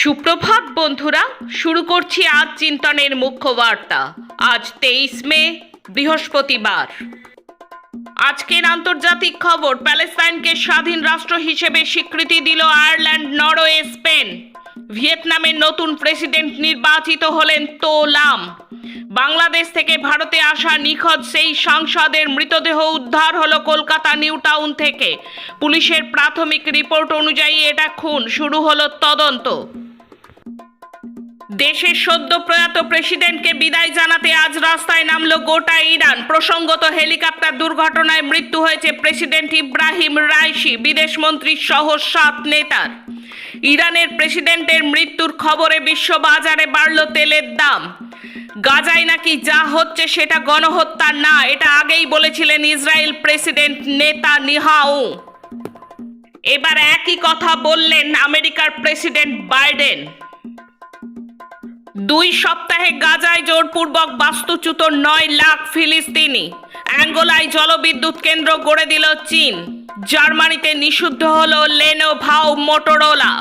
সুপ্রভাত, বন্ধুরা। শুরু করছি আজ চিন্তনের মুখ্য বার্তা আজ তেইশ মে, বৃহস্পতিবার। আজকের আন্তর্জাতিক খবর, প্যালেস্তাইনকে স্বাধীন রাষ্ট্র হিসেবে স্বীকৃতি দিল আয়ারল্যান্ড, নরওয়ে, স্পেন। ভিয়েতনামের নতুন প্রেসিডেন্ট নির্বাচিত হলেন তো লাম। বাংলাদেশ থেকে ভারতে আসা নিখোঁজ সেই সাংসদের মৃতদেহ উদ্ধার হলো কলকাতা নিউ টাউন থেকে। পুলিশের প্রাথমিক রিপোর্ট অনুযায়ী এটা খুন, শুরু হলো তদন্ত। দেশের সদ্য প্রয়াত প্রেসিডেন্টকে বিদায় জানাতে আজ রাস্তায় নামলো গোটা ইরান। প্রসঙ্গত হেলিকপ্টার দুর্ঘটনায় মৃত্যু হয়েছে প্রেসিডেন্ট ইব্রাহিম রাইসি বিদেশমন্ত্রী সহ সাত নেতার। ইরানের প্রেসিডেন্টের মৃত্যুর খবরে বিশ্ববাজারে বাড়ল তেলের দাম। গাজায় নাকি যা হচ্ছে সেটা গণহত্যা না, এটা আগেই বলেছিলেন ইসরায়েল প্রেসিডেন্ট নেতা নিহাউ এবার একই কথা বললেন আমেরিকার প্রেসিডেন্ট বাইডেন। দুই সপ্তাহে গাজায় জোরপূর্বক বাস্তুচ্যুত নয় লাখ ফিলিস্তিনি। অ্যাঙ্গোলায় জলবিদ্যুৎ কেন্দ্র গড়ে দিল চীন। জার্মানিতে নিষিদ্ধ হল লেনো ভাও মোটোরোলা।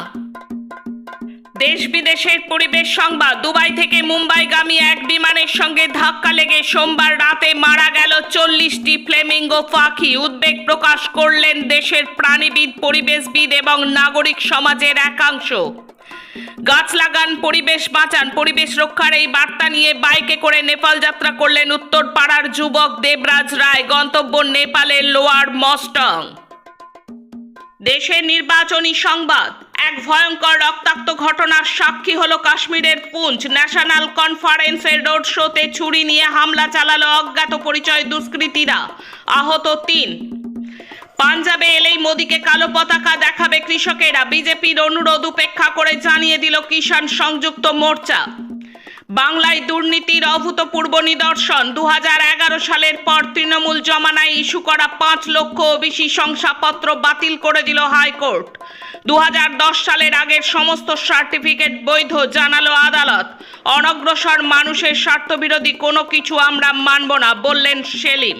দেশ বিদেশের পরিবেশ সংবাদ। দুবাই থেকে মুম্বাইগামী এক বিমানের সঙ্গে ধাক্কা লেগে সোমবার রাতে মারা গেল চল্লিশটি ফ্লেমিঙ্গো পাখি। উদ্বেগ প্রকাশ করলেন দেশের প্রাণীবিদ, পরিবেশবিদ এবং নাগরিক সমাজের একাংশ। গাছ লাগান, পরিবেশ বাঁচান, পরিবেশ রক্ষার এই বার্তা নিয়ে বাইকে করে নেপাল যাত্রা করলেন উত্তর পাড়ার যুবক দেবরাজ রায়। গন্তব্য নেপালের লোয়ার মস্টং। দেশের নির্বাচনী সংবাদ। এক ভয়ঙ্কর রক্তাক্ত ঘটনার সাক্ষী হলো কাশ্মীরের পুঞ্চ ন্যাশনাল কনফারেন্সের রোড শোতে ছুরি নিয়ে হামলা চালালো অজ্ঞাত পরিচয় দুষ্কৃতীরা। আহত তিন। পাঞ্জাবে এলেই মোদীকে কালো পতাকা দেখাবে কৃষকেরা। বিজেপির অনুরোধ উপেক্ষা করে জানিয়ে দিল কিষাণ সংযুক্ত মোর্চা। বাংলায় দুর্নীতির অভূতপূর্ব নিদর্শন। দু হাজার এগারো সালের পর তৃণমূল জমানায় ইস্যু করা পাঁচ লক্ষ ওবিসি শংসাপত্র বাতিল করে দিল হাইকোর্ট। দু হাজার দশ সালের আগের সমস্ত সার্টিফিকেট বৈধ, জানালো আদালত। অনগ্রসর মানুষের স্বার্থবিরোধী কোনো কিছু আমরা মানব না, বললেন সেলিম।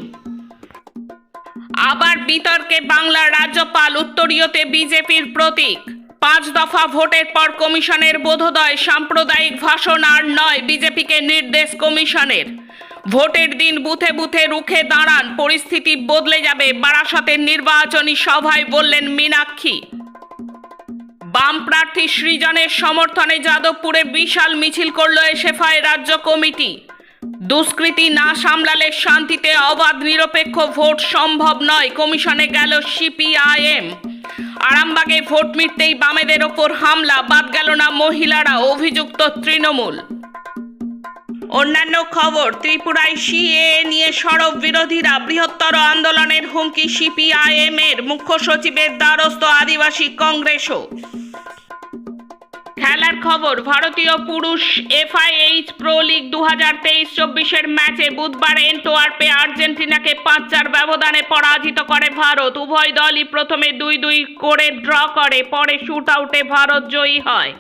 আবার বিতর্কে বাংলার রাজ্যপাল উত্তরীয়তে বিজেপির প্রতীক। পাঁচ দফা ভোটের পর কমিশনের বোধোদয় সাম্প্রদায়িক ভাষণ আর নয় বিজেপিকে নির্দেশ কমিশনের। ভোটের দিন বুথে বুথে রুখে দাঁড়ান, পরিস্থিতি বদলে যাবে, বারাসতের নির্বাচনী সভায় বললেন মীনাক্ষী। বাম প্রার্থী সৃজনের সমর্থনে যাদবপুরে বিশাল মিছিল করল এসএফআই রাজ্য কমিটি। দুষ্কৃতি না সামলালে শান্তিতে অবাধ নিরপেক্ষ ভোট সম্ভব নয়, কমিশনে গেল সিপিআইএম। আরামবাগে ভোট মিটতেই বামেদের ওপর হামলা, বাদ গেল না মহিলারা, অভিযুক্ত তৃণমূল। অন্যান্য খবর, ত্রিপুরায় সিএ নিয়ে সড়ক বিরোধীরা, বৃহত্তর আন্দোলনের হুমকি সিপিআইএম এর মুখ্য সচিবের দ্বারস্থ আদিবাসী কংগ্রেসও। খেলার খবর, ভারতীয় পুরুষ এফআইএইচ প্রো লিগ দু হাজার তেইশ চব্বিশের ম্যাচে বুধবার এন্টোয়ার্পে আর্জেন্টিনাকে পাঁচ চার ব্যবধানে পরাজিত করে ভারত। উভয় দলই প্রথমে দুই দুই করে ড্র করে, পরে শুট আউটে ভারত জয়ী হয়।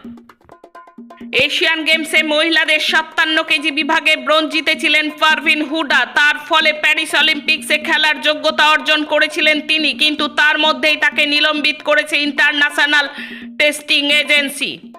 এশিয়ান গেমসে মহিলাদের সাতান্ন কেজি বিভাগে ব্রোঞ্জ জিতেছিলেন পারভিন হুডা। তার ফলে প্যারিস অলিম্পিক্সে খেলার যোগ্যতা অর্জন করেছিলেন তিনি, কিন্তু তার মধ্যেই তাকে নিলম্বিত করেছে ইন্টারন্যাশনাল টেস্টিং এজেন্সি।